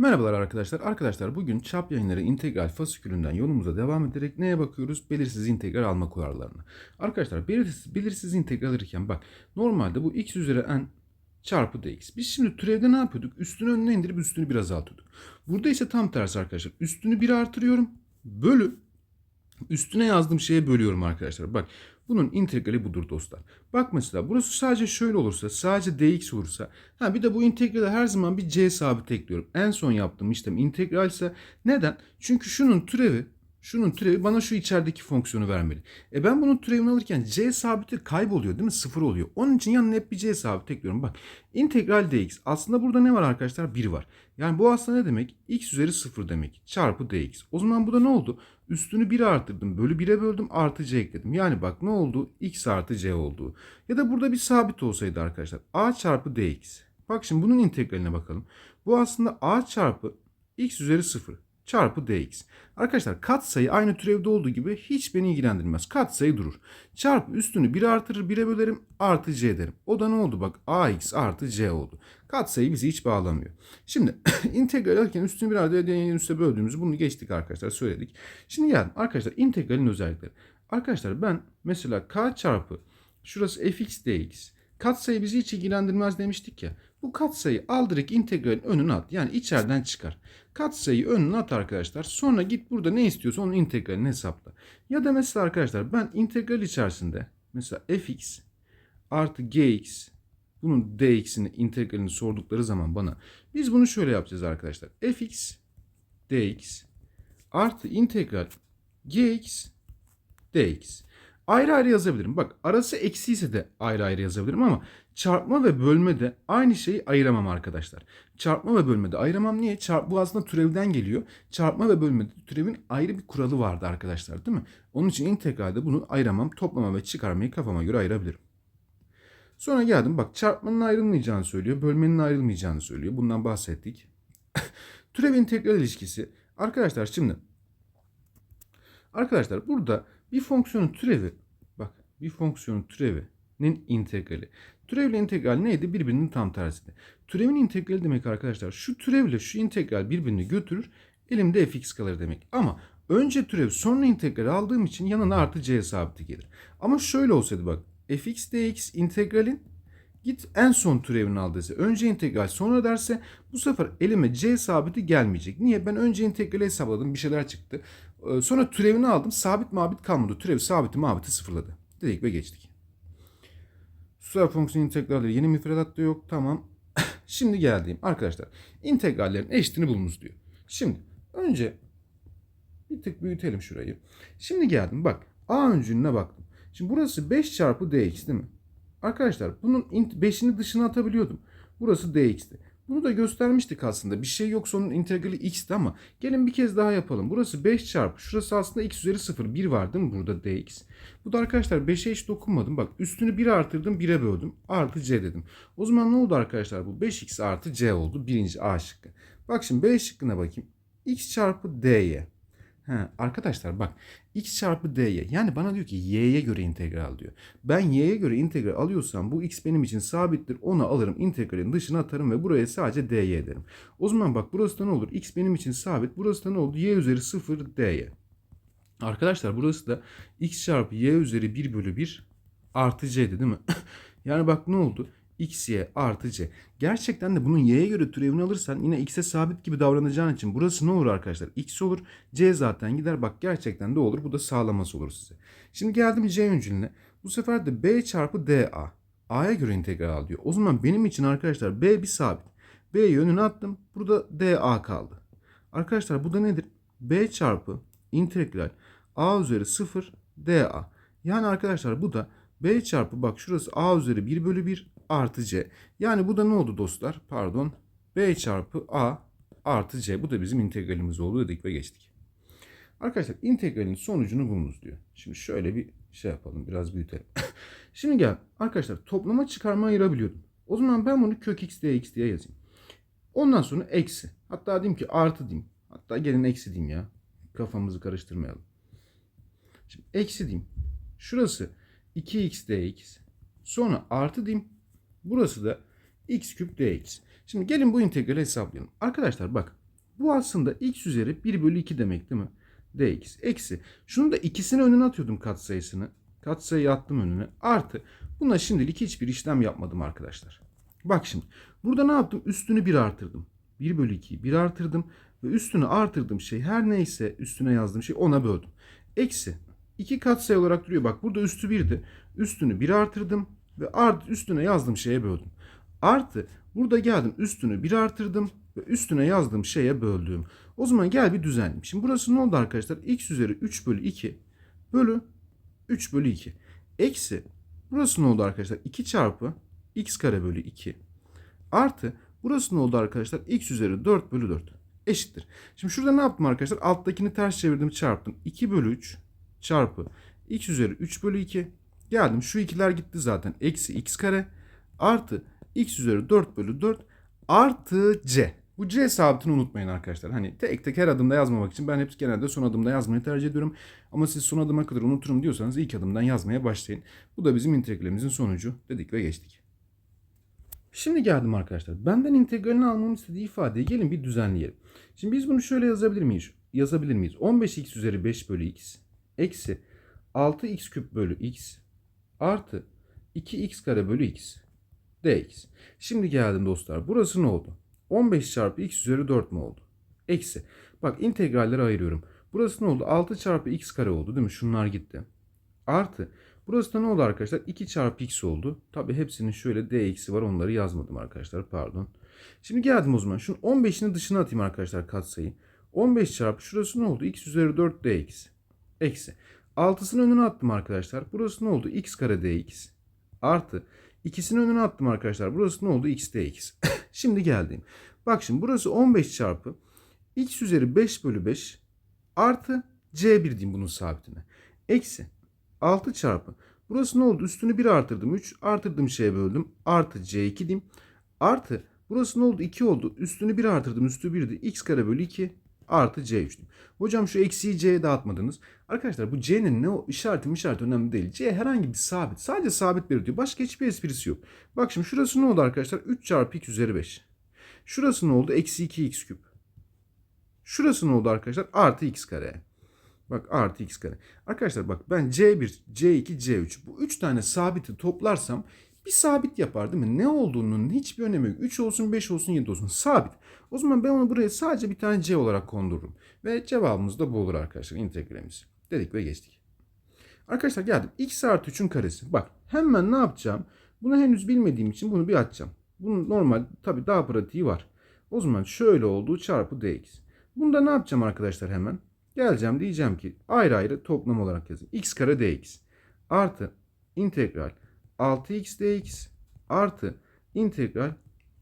Merhabalar arkadaşlar. Arkadaşlar bugün çap yayınları integral fasikülünden yolumuza devam ederek neye bakıyoruz? Belirsiz integral alma kurallarına. Arkadaşlar belirsiz, belirsiz integral alırken bak normalde bu x üzeri n çarpı dx. Biz şimdi türevde ne yapıyorduk? Üstünü önüne indirip üstünü bir azaltıyorduk. Burada ise tam tersi arkadaşlar. Üstünü bir artırıyorum. Bölü Üstüne yazdığım şeye bölüyorum arkadaşlar. Bak bunun integrali budur dostlar. Bak mesela burası sadece şöyle olursa sadece dx olursa ha bir de bu integrale her zaman bir c sabit ekliyorum. En son yaptığım işlem integral ise neden? Çünkü şunun türevi şunun türevi bana şu içerideki fonksiyonu vermeli. E ben bunun türevini alırken c sabiti kayboluyor değil mi? Sıfır oluyor. Onun için yanına hep bir c sabit ekliyorum. Bak integral dx. Aslında burada ne var arkadaşlar? 1 var. Yani bu aslında ne demek? x üzeri 0 demek. Çarpı dx. O zaman bu da ne oldu? Üstünü 1'e arttırdım. Bölü 1'e böldüm. Artı c ekledim. Yani bak ne oldu? x artı c oldu. Ya da burada bir sabit olsaydı arkadaşlar. a çarpı dx. Bak şimdi bunun integraline bakalım. Bu aslında a çarpı x üzeri 0 çarpı dx. Arkadaşlar katsayı aynı türevde olduğu gibi hiç beni ilgilendirmez. Katsayı durur. Çarpı üstünü 1 artırır 1'e bölerim artı c derim. O da ne oldu bak ax artı c oldu. Katsayı bizi hiç bağlamıyor. Şimdi integral alırken üstünü bir artı diğer üste böldüğümüzü bunu geçtik arkadaşlar söyledik. Şimdi geldim arkadaşlar integralin özellikleri. Arkadaşlar ben mesela k çarpı şurası fx dx katsayı bizi hiç ilgilendirmez demiştik ya. Bu katsayı al direkt integralin önüne at. Yani içeriden çıkar. Katsayıyı önüne at arkadaşlar. Sonra git burada ne istiyorsa onun integralini hesapla. Ya da mesela arkadaşlar ben integral içerisinde mesela fx artı gx bunun dx'ini integralini sordukları zaman bana biz bunu şöyle yapacağız arkadaşlar. fx dx artı integral gx dx. Ayrı ayrı yazabilirim. Bak arası eksi ise de ayrı ayrı yazabilirim ama çarpma ve bölmede aynı şeyi ayıramam arkadaşlar. Çarpma ve bölmede ayıramam. Niye? Çarp, bu aslında türevden geliyor. Çarpma ve bölmede türevin ayrı bir kuralı vardı arkadaşlar değil mi? Onun için integralde bunu ayıramam. Toplama ve çıkarmayı kafama göre ayırabilirim. Sonra geldim bak çarpmanın ayrılmayacağını söylüyor. Bölmenin ayrılmayacağını söylüyor. Bundan bahsettik. Türev integral ilişkisi. Arkadaşlar şimdi Arkadaşlar burada bir fonksiyonun türevi bak bir fonksiyonun türevinin integrali. Türevle integral neydi? Birbirinin tam tersiydi. Türevin integrali demek arkadaşlar şu türevle şu integral birbirini götürür. Elimde fx kalır demek. Ama önce türev sonra integral aldığım için yanına artı c sabiti gelir. Ama şöyle olsaydı bak fx dx integralin Git en son türevini al dese. Önce integral sonra derse bu sefer elime c sabiti gelmeyecek. Niye? Ben önce integrali hesapladım bir şeyler çıktı. Ee, Sonra türevini aldım sabit mabit kalmadı. Türev sabiti mabiti sıfırladı. Dedik ve geçtik. Süper fonksiyon integralleri yeni müfredatta yok. Tamam. Şimdi geldiğim arkadaşlar. integrallerin eşitini bulunuz diyor. Şimdi önce bir tık büyütelim şurayı. Şimdi geldim bak. A öncülüne baktım. Şimdi burası 5 çarpı dx değil mi? Arkadaşlar bunun 5'ini dışına atabiliyordum. Burası dx'ti. Bunu da göstermiştik aslında. Bir şey yoksa onun integrali x'ti ama gelin bir kez daha yapalım. Burası 5 çarpı. Şurası aslında x üzeri 0. 1 var değil mi burada dx? Bu da arkadaşlar 5'e hiç dokunmadım. Bak üstünü 1 artırdım 1'e böldüm. Artı c dedim. O zaman ne oldu arkadaşlar bu? 5x artı c oldu. Birinci A şıkkı. Bak şimdi B şıkkına bakayım. x çarpı dy. He, arkadaşlar bak x çarpı dy yani bana diyor ki y'ye göre integral diyor. Ben y'ye göre integral alıyorsam bu x benim için sabittir. Onu alırım integralin dışına atarım ve buraya sadece dy derim. O zaman bak burası da ne olur? x benim için sabit. Burası da ne oldu? y üzeri 0 dy. Arkadaşlar burası da x çarpı y üzeri 1 bölü 1 artı c'di değil mi? yani bak ne oldu? X, y artı c. Gerçekten de bunun y'ye göre türevini alırsan yine x'e sabit gibi davranacağın için burası ne olur arkadaşlar? x olur. c zaten gider. Bak gerçekten de olur. Bu da sağlaması olur size. Şimdi geldim c öncülüne. Bu sefer de b çarpı da. a'ya göre integral al diyor. O zaman benim için arkadaşlar b bir sabit. b'yi önüne attım. Burada da kaldı. Arkadaşlar bu da nedir? b çarpı integral a üzeri 0 da. Yani arkadaşlar bu da b çarpı bak şurası a üzeri 1 bölü 1 artı c. Yani bu da ne oldu dostlar? Pardon. b çarpı a artı c. Bu da bizim integralimiz oldu dedik ve geçtik. Arkadaşlar integralin sonucunu bulunuz diyor. Şimdi şöyle bir şey yapalım. Biraz büyütelim. Şimdi gel arkadaşlar toplama çıkarma ayırabiliyordum. O zaman ben bunu kök x dx diye yazayım. Ondan sonra eksi. Hatta diyeyim ki artı diyeyim. Hatta gelin eksi diyeyim ya. Kafamızı karıştırmayalım. Şimdi eksi diyeyim. Şurası 2x dx. Sonra artı diyeyim. Burası da x küp dx. Şimdi gelin bu integrali hesaplayalım. Arkadaşlar bak Bu aslında x üzeri 1 bölü 2 demek değil mi? dx eksi. Şunu da ikisini önüne atıyordum katsayısını. Katsayıyı attım önüne. Artı. Buna şimdilik hiçbir işlem yapmadım arkadaşlar. Bak şimdi. Burada ne yaptım? Üstünü 1 artırdım. 1 bölü 2'yi 1 artırdım. Ve üstünü artırdığım şey her neyse üstüne yazdığım şey ona böldüm. Eksi. 2 katsayı olarak duruyor. Bak burada üstü 1'di. Üstünü 1 artırdım. Ve art üstüne yazdığım şeye böldüm. Artı. Burada geldim üstünü 1 artırdım. Ve üstüne yazdığım şeye böldüm. O zaman gel bir düzenleyeyim. Şimdi burası ne oldu arkadaşlar? x üzeri 3 bölü 2 bölü 3 bölü 2. Eksi. Burası ne oldu arkadaşlar? 2 çarpı x kare bölü 2. Artı. Burası ne oldu arkadaşlar? x üzeri 4 bölü 4. Eşittir. Şimdi şurada ne yaptım arkadaşlar? Alttakini ters çevirdim çarptım. 2 bölü 3 çarpı x üzeri 3 bölü 2. Geldim şu ikiler gitti zaten. Eksi x kare artı x üzeri 4 bölü 4 artı c. Bu C sabitini unutmayın arkadaşlar. Hani tek tek her adımda yazmamak için ben hep genelde son adımda yazmayı tercih ediyorum. Ama siz son adıma kadar unuturum diyorsanız ilk adımdan yazmaya başlayın. Bu da bizim integralimizin sonucu dedik ve geçtik. Şimdi geldim arkadaşlar. Benden integralini almamı istediği ifadeyi gelin bir düzenleyelim. Şimdi biz bunu şöyle yazabilir miyiz? Yazabilir miyiz? 15x üzeri 5 bölü x eksi 6x küp bölü x artı 2x kare bölü x dx. Şimdi geldim dostlar. Burası ne oldu? 15 çarpı x üzeri 4 mü oldu? Eksi. Bak integralleri ayırıyorum. Burası ne oldu? 6 çarpı x kare oldu değil mi? Şunlar gitti. Artı. Burası da ne oldu arkadaşlar? 2 çarpı x oldu. Tabi hepsinin şöyle dx'i var. Onları yazmadım arkadaşlar. Pardon. Şimdi geldim o zaman. Şunun 15'ini dışına atayım arkadaşlar katsayı. 15 çarpı şurası ne oldu? x üzeri 4 dx. Eksi. 6'sını önüne attım arkadaşlar. Burası ne oldu? x kare dx. Artı. İkisini önüne attım arkadaşlar. Burası ne oldu? x dx. şimdi geldim. Bak şimdi burası 15 çarpı x üzeri 5 bölü 5 artı c1 diyeyim bunun sabitine. Eksi 6 çarpı. Burası ne oldu? Üstünü 1 artırdım. 3 artırdım şeye böldüm. Artı c2 diyeyim. Artı burası ne oldu? 2 oldu. Üstünü 1 artırdım. Üstü 1'di. x kare bölü 2 artı c3 diyeyim. Hocam şu eksiği c'ye dağıtmadınız. Arkadaşlar bu c'nin ne o işareti işareti önemli değil. c herhangi bir sabit. Sadece sabit belirtiyor. Başka hiçbir esprisi yok. Bak şimdi şurası ne oldu arkadaşlar? 3 çarpı x üzeri 5. Şurası ne oldu? Eksi 2x küp. Şurası ne oldu arkadaşlar? Artı x kare. Bak artı x kare. Arkadaşlar bak ben C1, C2, C3 bu 3 tane sabiti toplarsam bir sabit yapar değil mi? Ne olduğunun hiçbir önemi yok. 3 olsun, 5 olsun, 7 olsun. Sabit. O zaman ben onu buraya sadece bir tane C olarak kondururum. Ve cevabımız da bu olur arkadaşlar. integremiz. Dedik ve geçtik. Arkadaşlar geldim. X artı 3'ün karesi. Bak hemen ne yapacağım? Bunu henüz bilmediğim için bunu bir açacağım. Bunun normal tabii daha pratiği var. O zaman şöyle olduğu çarpı dx. Bunda ne yapacağım arkadaşlar hemen? Geleceğim diyeceğim ki ayrı ayrı toplam olarak yazın. x kare dx artı integral 6x dx artı integral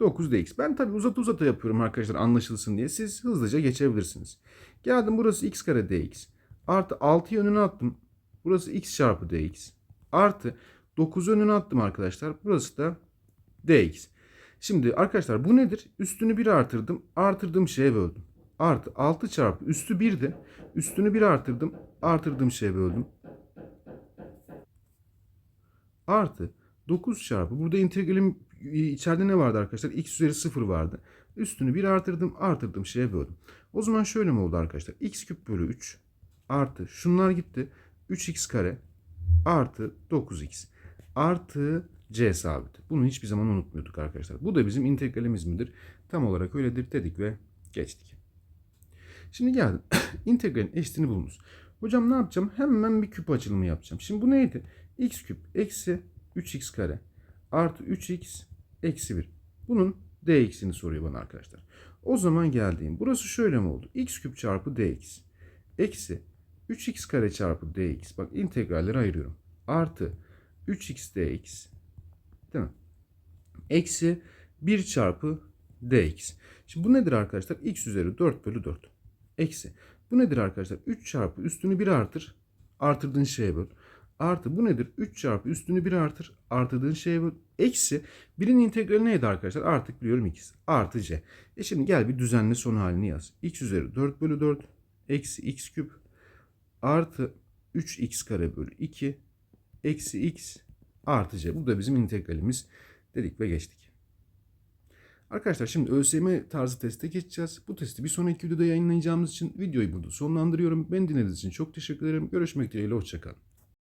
9 dx. Ben tabi uzat uzata yapıyorum arkadaşlar anlaşılsın diye. Siz hızlıca geçebilirsiniz. Geldim burası x kare dx artı 6'yı önüne attım. Burası x çarpı dx artı 9'u önüne attım arkadaşlar. Burası da dx. Şimdi arkadaşlar bu nedir? Üstünü 1 artırdım. Artırdığım şeye böldüm. Artı 6 çarpı üstü 1'di. Üstünü 1 artırdım. Artırdığım şeye böldüm. Artı 9 çarpı. Burada integralim içeride ne vardı arkadaşlar? x üzeri 0 vardı. Üstünü 1 artırdım. Artırdığım şeye böldüm. O zaman şöyle mi oldu arkadaşlar? x küp bölü 3 artı şunlar gitti. 3x kare artı 9x artı c sabiti. Bunu hiçbir zaman unutmuyorduk arkadaşlar. Bu da bizim integralimiz midir? Tam olarak öyledir dedik ve geçtik. Şimdi geldim. İntegralin eşitini bulunuz. Hocam ne yapacağım? Hemen bir küp açılımı yapacağım. Şimdi bu neydi? X küp eksi 3x kare artı 3x eksi 1. Bunun dx'ini soruyor bana arkadaşlar. O zaman geldiğim. Burası şöyle mi oldu? x küp çarpı dx eksi 3x kare çarpı dx. Bak integralleri ayırıyorum. Artı 3x dx değil mi? Eksi 1 çarpı dx. Şimdi bu nedir arkadaşlar? x üzeri 4 bölü 4. Eksi. Bu nedir arkadaşlar? 3 çarpı üstünü 1 artır. Artırdığın şeye böl. Artı bu nedir? 3 çarpı üstünü 1 artır. Artırdığın şeye böl. Eksi. Birin integrali neydi arkadaşlar? Artık biliyorum x. Artı c. E şimdi gel bir düzenli son halini yaz. x üzeri 4 bölü 4. Eksi x küp. Artı 3x kare bölü 2. Eksi x artı c. Bu da bizim integralimiz dedik ve geçtik. Arkadaşlar şimdi ÖSYM tarzı teste geçeceğiz. Bu testi bir sonraki videoda yayınlayacağımız için videoyu burada sonlandırıyorum. Beni dinlediğiniz için çok teşekkür ederim. Görüşmek dileğiyle. Hoşçakalın.